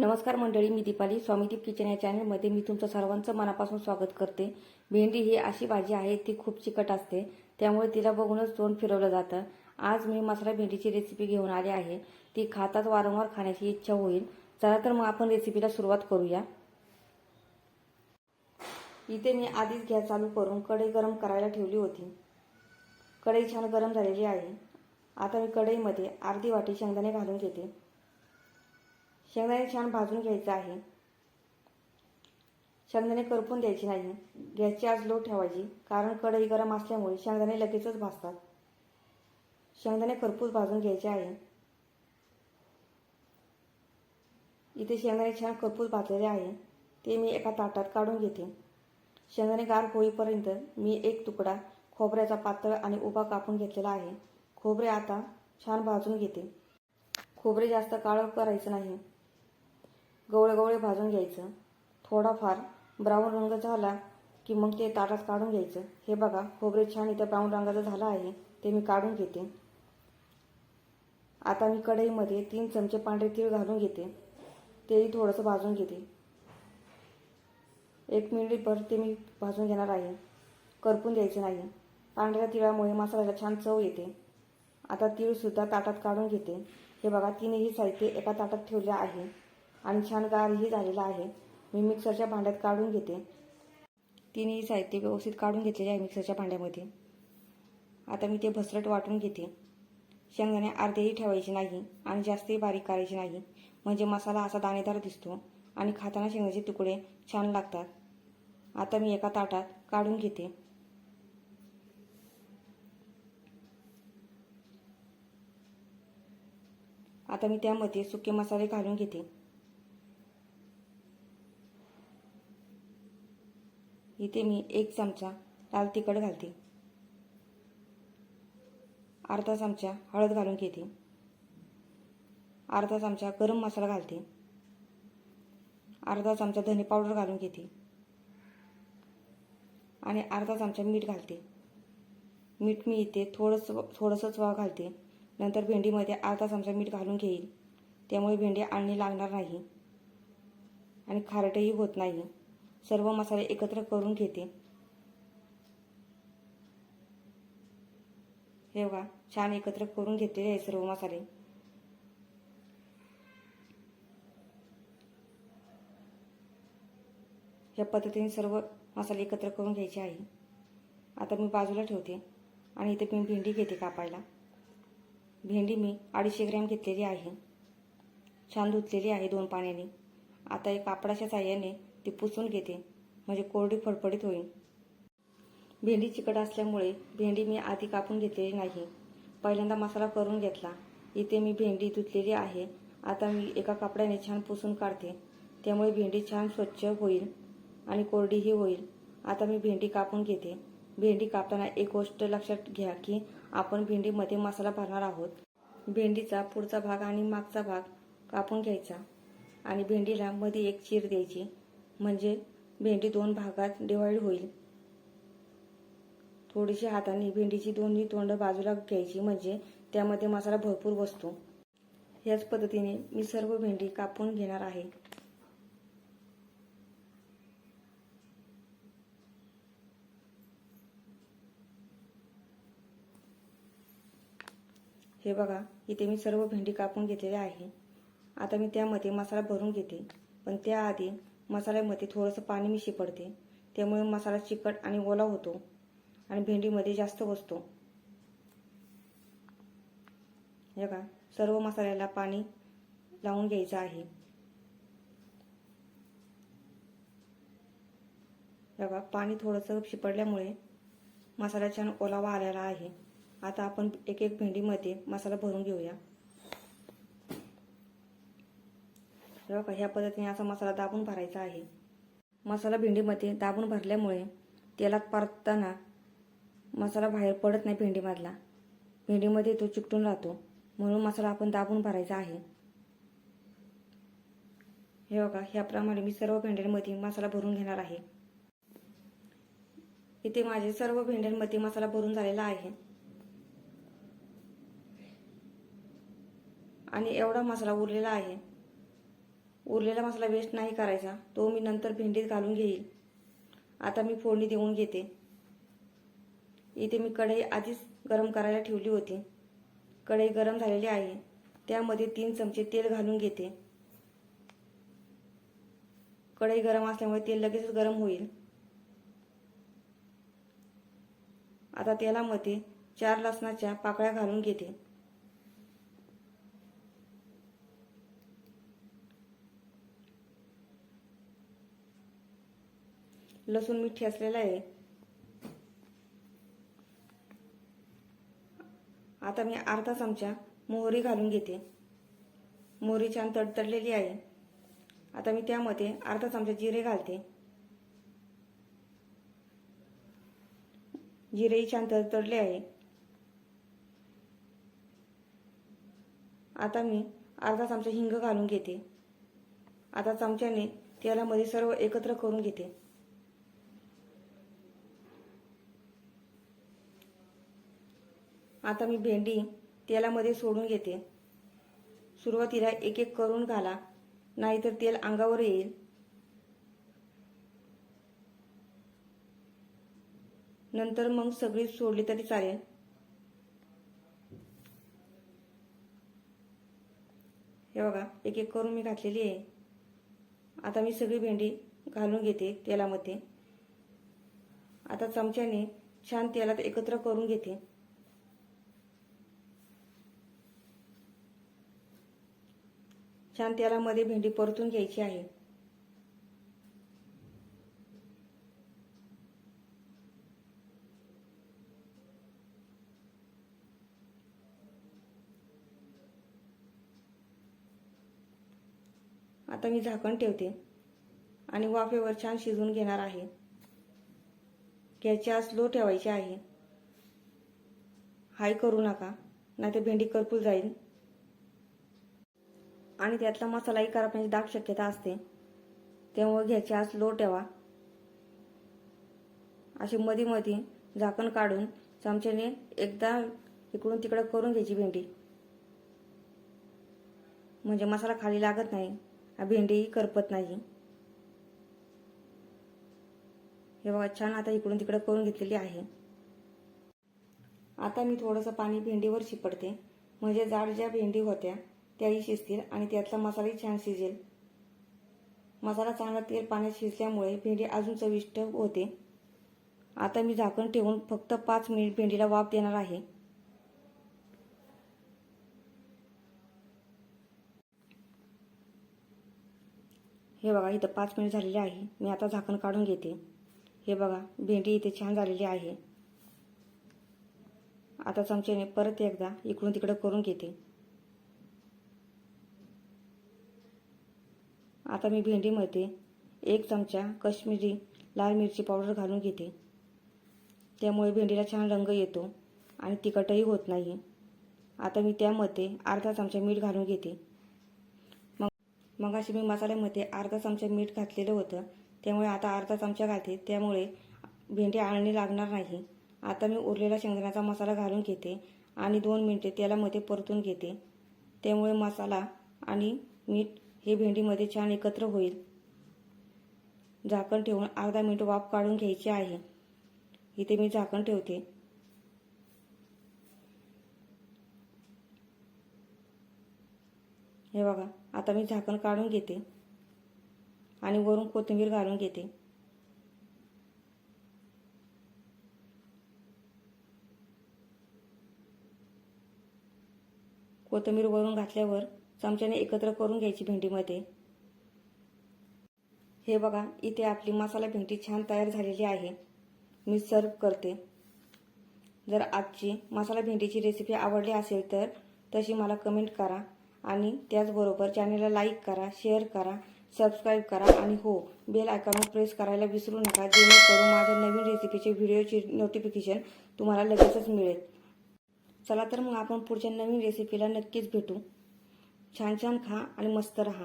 नमस्कार मंडळी मी दीपाली. स्वामीदीप किचन या चॅनलमध्ये मी तुमचं सर्वांचं मनापासून स्वागत करते. भेंडी ही अशी भाजी आहे ती खूप चिकट असते त्यामुळे तिला बघूनच तोंड फिरवलं जातं. आज मी मसाला भेंडीची रेसिपी घेऊन आली आहे. ती खाताच वारंवार खाण्याची इच्छा होईल. चला तर मग आपण रेसिपीला सुरुवात करूया. इथे मी आधीच गॅस चालू करून कढई गरम करायला ठेवली होती. कढई छान गरम झालेली आहे. आता मी कढईमध्ये अर्धी वाटी शेंगदाणे घालून घेते. शेंगदाणे छान भाजून घ्यायचं आहे. शेंगदाणे करपून द्यायचे नाही. गॅसची आज लो ठेवायची. कारण कढई गरम असल्यामुळे शेंगदाणे लगेचच भाजतात. शेंगदाणे खरपूस भाजून घ्यायचे आहे. इथे शेंगदाणे छान खरपूस भाजलेले आहे. ते मी एका ताटात काढून घेते. शेंगदाणे गार होईपर्यंत मी एक तुकडा खोबऱ्याचा पातळ आणि उभा कापून घेतलेला आहे. खोबरे आता छान भाजून घेते. खोबरे जास्त काळं करायचं नाही. गवळे गवळे भाजून घ्यायचं. थोडाफार ब्राऊन रंग झाला की मग ते ताटात काढून घ्यायचं. हे बघा खोबरे छान इथं ब्राऊन रंगाचं झालं आहे. ते मी काढून घेते. आता मी कढईमध्ये तीन चमचे पांढरे तीळ घालून घेते. तेही थोडंसं भाजून घेते. एक मिनिटभर ते मी भाजून घेणार आहे. करपून द्यायचे नाही. पांढऱ्या तिळामुळे मसाल्याला छान चव येते. आता तीळसुद्धा ताटात काढून घेते. हे बघा तिनेही साहित्य एका ताटात ठेवले आहे. आणि छान गारही झालेला आहे. मी मिक्सरच्या भांड्यात काढून घेते. तिन्ही साहित्य व्यवस्थित काढून घेतलेले आहे मिक्सरच्या भांड्यामध्ये. आता मी ते भसरट वाटून घेते. शेंगदाणे अर्धेही ठेवायचे नाही आणि जास्तही बारीक करायचे नाही. म्हणजे मसाला असा दाणेदार दिसतो आणि खाताना शेंगदाचे तुकडे छान लागतात. आता मी एका ताटात काढून घेते. आता मी त्यामध्ये सुके मसाले घालून घेते. इथे मी एक चमचा लाल तिखट घालते. अर्धा चमचा हळद घालून घेते. अर्धा चमचा गरम मसाला घालते. अर्धा चमचा धने पावडर घालून घेते. आणि अर्धा चमचा मीठ घालते. मीठ मी इथे थोडंसं थोडंसंच वा घालते. नंतर भेंडीमध्ये अर्धा चमचा मीठ घालून घेईल. त्यामुळे भेंडी आणणी लागणार नाही. आणि खारटही होत नाही. सर्व मसाले एकत्र करून घेते. हे बघा छान एकत्र करून घेतलेले आहे सर्व मसाले. या पद्धतीने सर्व मसाले एकत्र करून घ्यायचे आहे. आता मी बाजूला ठेवते आणि इथे मी भेंडी घेते कापायला. भेंडी मी अडीचशे ग्रॅम घेतलेली आहे. छान धुतलेली आहे दोन पाण्याने. आता एक कापडाच्या साह्याने ती पुसून घेते. म्हणजे कोरडी फडफडीत होईल. भेंडी चिकट असल्यामुळे भेंडी मी आधी कापून घेतलेली नाही. पहिल्यांदा मसाला करून घेतला. इथे मी भेंडी धुतलेली आहे. आता मी एका कापड्याने छान पुसून काढते. त्यामुळे भेंडी छान स्वच्छ होईल आणि कोरडीही होईल. आता मी भेंडी कापून घेते. भेंडी कापताना एक गोष्ट लक्षात घ्या की आपण भेंडीमध्ये मसाला भरणार आहोत. भेंडीचा पुढचा भाग आणि मागचा भाग कापून घ्यायचा आणि भेंडीला मध्ये एक चीर द्यायची. म्हणजे भेंडी दोन भागात डिवाईड होईल. थोडीशी हाताने भेंडीची दोन्ही तोंड बाजूला घ्यायची म्हणजे त्यामध्ये मसाला भरपूर बसतो. ह्याच पद्धतीने मी सर्व भेंडी कापून घेणार आहे. हे बघा इथे मी सर्व भेंडी कापून घेतलेले आहे. आता मी त्यामध्ये मसाला भरून घेते. पण त्याआधी मसाल्यामध्ये थोडंसं पाणी मी शिपडते त्यामुळे मसाला चिकट आणि ओला होतो आणि भेंडीमध्ये जास्त बसतो हे का सर्व मसाल्याला पाणी लावून घ्यायचं आहे. बघा पाणी थोडंसं शिपडल्यामुळे मसाला छान ओलावा आलेला आहे. आता आपण एक एक भेंडीमध्ये मसाला भरून घेऊया. बघा ह्या पद्धतीने असा मसाला दाबून भरायचा आहे. मसाला भेंडीमध्ये दाबून भरल्यामुळे तेलात परतताना मसाला बाहेर पडत नाही भेंडीमधला. भेंडीमध्ये तो चिकटून राहतो. म्हणून मसाला आपण दाबून भरायचा आहे. हे बघा ह्याप्रमाणे मी सर्व भेंड्यांमध्ये मसाला भरून घेणार आहे. इथे माझे सर्व भेंड्यांमध्ये मसाला भरून झालेला आहे. आणि एवढा मसाला उरलेला आहे. उरलेला मसाला वेस्ट नाही करायचा. तो मी नंतर भेंडीत घालून घेईल. आता मी फोडणी देऊन घेते. इथे मी कढई आधीच गरम करायला ठेवली होती. कढई गरम झालेली आहे. त्यामध्ये तीन चमचे तेल घालून घेते. कढई गरम असल्यामुळे तेल लगेचच गरम होईल. आता तेलामध्ये चार लसणाच्या पाकळ्या घालून घेते. लसूण मिठी असलेला आहे. आता मी अर्धा चमचा मोहरी घालून घेते. मोहरी छान तडतडलेली आहे. आता मी त्यामध्ये अर्धा चमचा जिरे घालते. जिरेही छान तडतडले आहे. आता मी अर्धा चमचा हिंग घालून घेते. आता चमच्याने तेलामध्ये सर्व एकत्र करून घेते. आता मी भेंडी तेलामध्ये सोडून घेते. सुरुवातीला एक एक करून घाला नाहीतर तेल अंगावर येईल. नंतर मग सगळी सोडली तरी चालेल. हे बघा एक एक करून मी घातलेली आहे. आता मी सगळी भेंडी घालून घेते तेलामध्ये. आता चमच्याने छान तेलात एकत्र करून घेते. छान तेलामध्ये भेंडी परतून घ्यायची आहे. आता मी झाकण ठेवते. आणि वाफेवर छान शिजवून घेणार आहे. गॅसची स्लो ठेवायची आहे. हाय करू नका नाहीतर भेंडी करपूल जाईल. आणि त्यातला मसालाही करपण्याची म्हणजे दाट शक्यता असते. त्यामुळे घ्यायची आज लो ठेवा. अशी मध्ये मधी झाकण काढून चमच्याने एकदा इकडून तिकडं करून घ्यायची भेंडी. म्हणजे मसाला खाली लागत नाही. भेंडीही करपत नाही. हे बघा छान आता इकडून तिकडं करून घेतलेली आहे. आता मी थोडंसं पाणी भेंडीवर शिपडते. म्हणजे जाड ज्या भेंडी होत्या त्याही शिजतील आणि त्यातला मसालाही छान शिजेल. मसाला चांगला तेल पाण्यात शिजल्यामुळे भेंडी अजून चविष्ट होते. आता मी झाकण ठेवून फक्त पाच मिनिट भेंडीला वाफ देणार आहे. हे बघा इथं पाच मिनिट झालेले आहे. मी आता झाकण काढून घेते. हे बघा भेंडी इथे छान झालेली आहे. आता चमच्याने परत एकदा इकडून तिकडं करून घेते. आता मी भेंडीमध्ये एक चमचा कश्मीरी लाल मिरची पावडर घालून घेते. त्यामुळे भेंडीला छान रंग येतो आणि तिखटही होत नाही. आता मी त्यामध्ये अर्धा चमचा मीठ घालून घेते. मग मग अशी मी मसाल्यामध्ये अर्धा चमचा मीठ घातलेलं होतं. त्यामुळे आता अर्धा चमचा घालते. त्यामुळे भेंडी आळणी लागणार नाही. आता मी उरलेला शेंगदाण्याचा मसाला घालून घेते आणि दोन मिनटे तेलामध्ये परतून घेते. त्यामुळे मसाला आणि मीठ हे भेंडीमध्ये छान एकत्र होईल. झाकण ठेवून अर्धा मिनिट वाफ काढून घ्यायची आहे. इथे मी झाकण ठेवते. हे बघा आता मी झाकण काढून घेते. आणि वरून कोथिंबीर घालून घेते. कोथिंबीर वरून घातल्यावर चमच्याने एकत्र करून घ्यायची भेंडीमध्ये. हे बघा इथे आपली मसाला भेंडी छान तयार झालेली आहे. मी सर्व करते. जर आजची मसाला भेंडीची रेसिपी आवडली असेल तर तशी मला कमेंट करा आणि त्याचबरोबर चॅनलला लाईक करा शेअर करा सबस्क्राईब करा आणि हो बेल आयकॉनवर प्रेस करायला विसरू नका जेणेकरून माझ्या नवीन रेसिपीचे व्हिडिओची नोटिफिकेशन तुम्हाला लगेचच मिळेल. चला तर मग आपण पुढच्या नवीन रेसिपीला नक्कीच भेटू. छान छान खा आणि मस्त रहा.